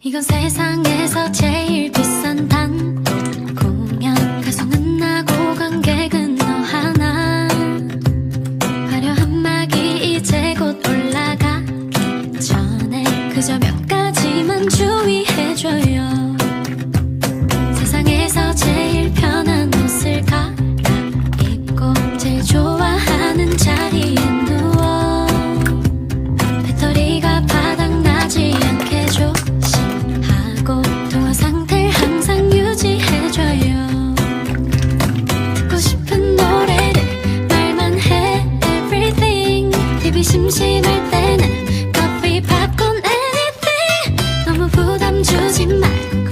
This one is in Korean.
이건 세상에서 제일 비싼 단. 공연 가수는 나고 관객은 너 하나. 화려한 막이 이제 곧 올라가 전에 그저 몇 就去买。